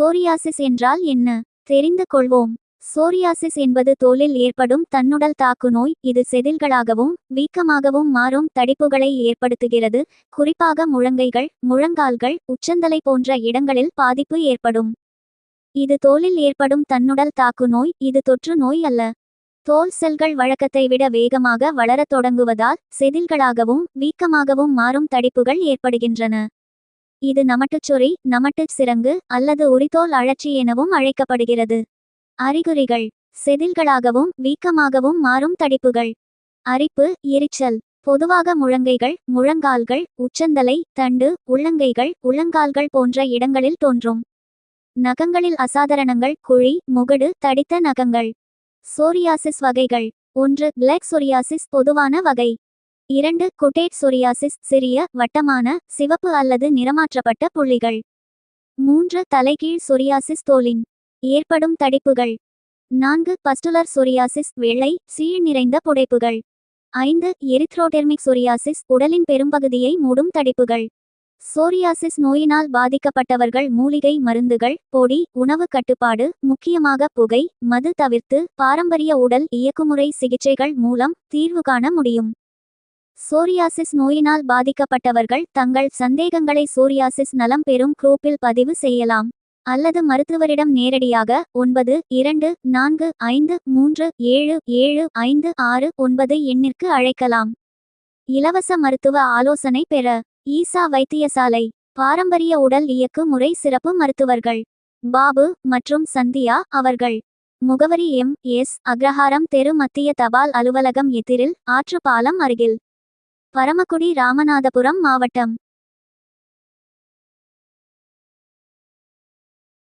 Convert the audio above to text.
Psoriasis என்றால் என்ன? தெரிந்து கொள்வோம். சோரியாசிஸ் என்பது தோலில் ஏற்படும் தன்னுடல் தாக்கு நோய். இது செதில்களாகவும் வீக்கமாகவும் மாறும். தடிப்புகளை ஏற்படுத்துகிறது. குறிப்பாக முழங்கைகள் முழங்கால்கள் உச்சந்தலை போன்ற இடங்களில் பாதிப்பு ஏற்படும். இது தோலில் ஏற்படும் தன்னுடல் தாக்கு நோய். இது தொற்று நோய் அல்ல. தோல் செல்கள் வழக்கத்தை விட வேகமாக வளரத் தொடங்குவதால் செதில்களாகவும் வீக்கமாகவும் மாறும் தடிப்புகள் ஏற்படுகின்றன. இது நமட்டுச்சொறி நமட்டுச் சிறங்கு அல்லது உரித்தோல் அழற்சி எனவும் அழைக்கப்படுகிறது. அறிகுறிகள். செதில்களாகவும் வீக்கமாகவும் மாறும் தடிப்புகள். அரிப்பு எரிச்சல். பொதுவாக முழங்கைகள் முழங்கால்கள் உச்சந்தலை தண்டு உள்ளங்கைகள் உள்ளங்கால்கள் போன்ற இடங்களில் தோன்றும். நகங்களில் அசாதாரணங்கள் குழி முகடு தடித்த நகங்கள். சோரியாசிஸ் வகைகள். ஒன்று பிளாக் சோரியாசிஸ் பொதுவான வகை. இரண்டு குட்டேட் சொரியாசிஸ் சிறிய வட்டமான சிவப்பு அல்லது நிறமாற்றப்பட்ட புள்ளிகள். மூன்று தலைகீழ் சொரியாசிஸ் தோலின் ஏற்படும் தடிப்புகள். நான்கு பஸ்டுலர் சொரியாசிஸ் வெள்ளை சீழ் நிறைந்த புடைப்புகள். ஐந்து எரித்ரோடெர்மிக் சொரியாசிஸ் உடலின் பெரும்பகுதியை மூடும் தடிப்புகள். சோரியாசிஸ் நோயினால் பாதிக்கப்பட்டவர்கள் மூலிகை மருந்துகள் பொடி உணவு கட்டுப்பாடு முக்கியமாக புகை மது தவிர்த்து பாரம்பரிய உடல் இயக்குமுறை சிகிச்சைகள் மூலம் தீர்வு காண முடியும். சோரியாசிஸ் நோயினால் பாதிக்கப்பட்டவர்கள் தங்கள் சந்தேகங்களை சோரியாசிஸ் நலம் பெறும் குரூப்பில் பதிவு செய்யலாம். அல்லது மருத்துவரிடம் நேரடியாக ஒன்பது இரண்டு நான்கு ஐந்து மூன்று ஏழு ஏழு ஐந்து ஆறு ஒன்பது எண்ணிற்கு அழைக்கலாம். இலவச மருத்துவ ஆலோசனை பெற. ஈசா வைத்தியசாலை. பாரம்பரிய உடல் இயக்கு முறை சிறப்பு மருத்துவர்கள். பாபு மற்றும் சந்தியா அவர்கள். முகவரி எம். எஸ். அக்ரஹாரம் தெரு மத்திய தபால் அலுவலகம் எதிரில் ஆற்றுப்பாலம் அருகில். பரமக்குடி ராமநாதபுரம் மாவட்டம்.